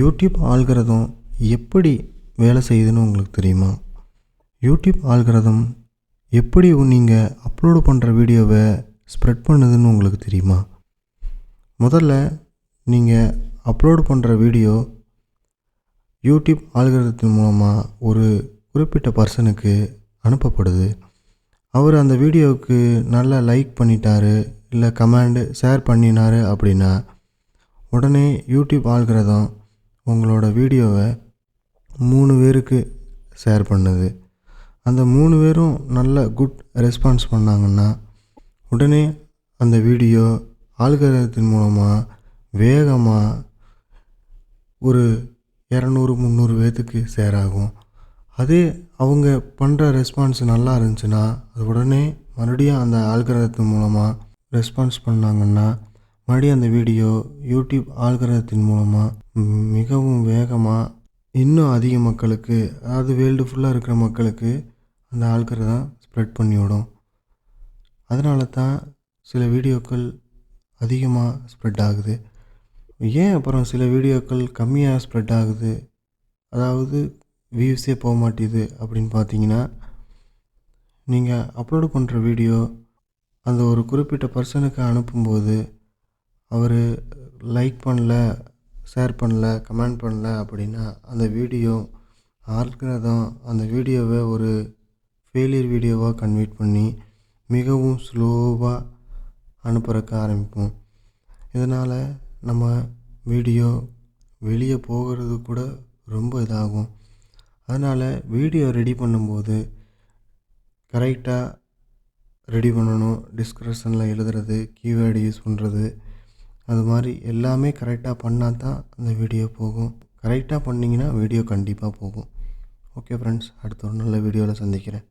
YouTube algorithm எப்படி வேலை செய்யுதுன்னு உங்களுக்கு தெரியுமா? யூடியூப் ஆல்கிரதம் எப்படி நீங்கள் அப்லோடு பண்ணுற வீடியோவை ஸ்ப்ரெட் பண்ணுதுன்னு உங்களுக்கு தெரியுமா? முதல்ல நீங்கள் அப்லோடு பண்ணுற வீடியோ யூடியூப் ஆல்கிரதத்தின் மூலமாக ஒரு குறிப்பிட்ட பர்சனுக்கு அனுப்பப்படுது. அவர் அந்த வீடியோவுக்கு நல்லா லைக் பண்ணிட்டாரு இல்லை கமெண்டு ஷேர் பண்ணினாரு அப்படின்னா உடனே யூடியூப் ஆல்கிரதம் உங்களோட வீடியோவை மூணு பேருக்கு ஷேர் பண்ணுது. அந்த மூணு பேரும் நல்ல குட் ரெஸ்பான்ஸ் பண்ணாங்கன்னா உடனே அந்த வீடியோ ஆல்கரதத்தின் மூலமாக வேகமாக ஒரு இரநூறு முந்நூறு பேர்த்துக்கு ஷேர் ஆகும். அதே அவங்க பண்ணுற ரெஸ்பான்ஸ் நல்லா இருந்துச்சுன்னா அது உடனே மறுபடியும் அந்த ஆல்கரதத்தின் மூலமாக ரெஸ்பான்ஸ் பண்ணாங்கன்னா மறுபடியும் அந்த வீடியோ யூடியூப் ஆல்கரதத்தின் மூலமாக மிகவும் வேகமாக இன்னும் அதிக மக்களுக்கு அதாவது வேர்ல்டு ஃபுல்லாக இருக்கிற மக்களுக்கு அந்த ஆல்கரதம் ஸ்ப்ரெட் பண்ணிவிடும் அதனால தான் சில வீடியோக்கள் அதிகமாக ஸ்ப்ரெட் ஆகுது. ஏன் அப்புறம் சில வீடியோக்கள் கம்மியாக ஸ்ப்ரெட் ஆகுது? அதாவது வியூஸே போக மாட்டேது அப்படின்னு பார்த்தீங்கன்னா நீங்கள் அப்லோடு பண்ணுற வீடியோ அந்த ஒரு குறிப்பிட்ட பர்சனுக்கு அனுப்பும்போது அவர் லைக் பண்ணல ஷேர் பண்ணல கமெண்ட் பண்ணல அப்படின்னா அந்த வீடியோ ஆல்கரதம் அந்த வீடியோவை ஒரு ஃபெயிலியர் வீடியோவாக கன்வெர்ட் பண்ணி மிகவும் ஸ்லோவாக அனுப்புறக்க ஆரம்பிப்போம். இதனால் நம்ம வீடியோ வெளியே போகிறது கூட ரொம்ப இதாகும். அதனால் வீடியோ ரெடி பண்ணும்போது கரெக்டாக ரெடி பண்ணணும் டிஸ்கிரிப்ஷனில் எழுதுறது கீவேர்டு யூஸ் பண்ணுறது அது மாதிரி எல்லாமே கரெக்டாக பண்ணால் தான் அந்த வீடியோ போகும். கரெக்டாக பண்ணிங்கன்னா வீடியோ கண்டிப்பாக போகும். ஓகே ஃப்ரெண்ட்ஸ் அடுத்த ஒரு நல்ல வீடியோவில் சந்திக்கிறேன்.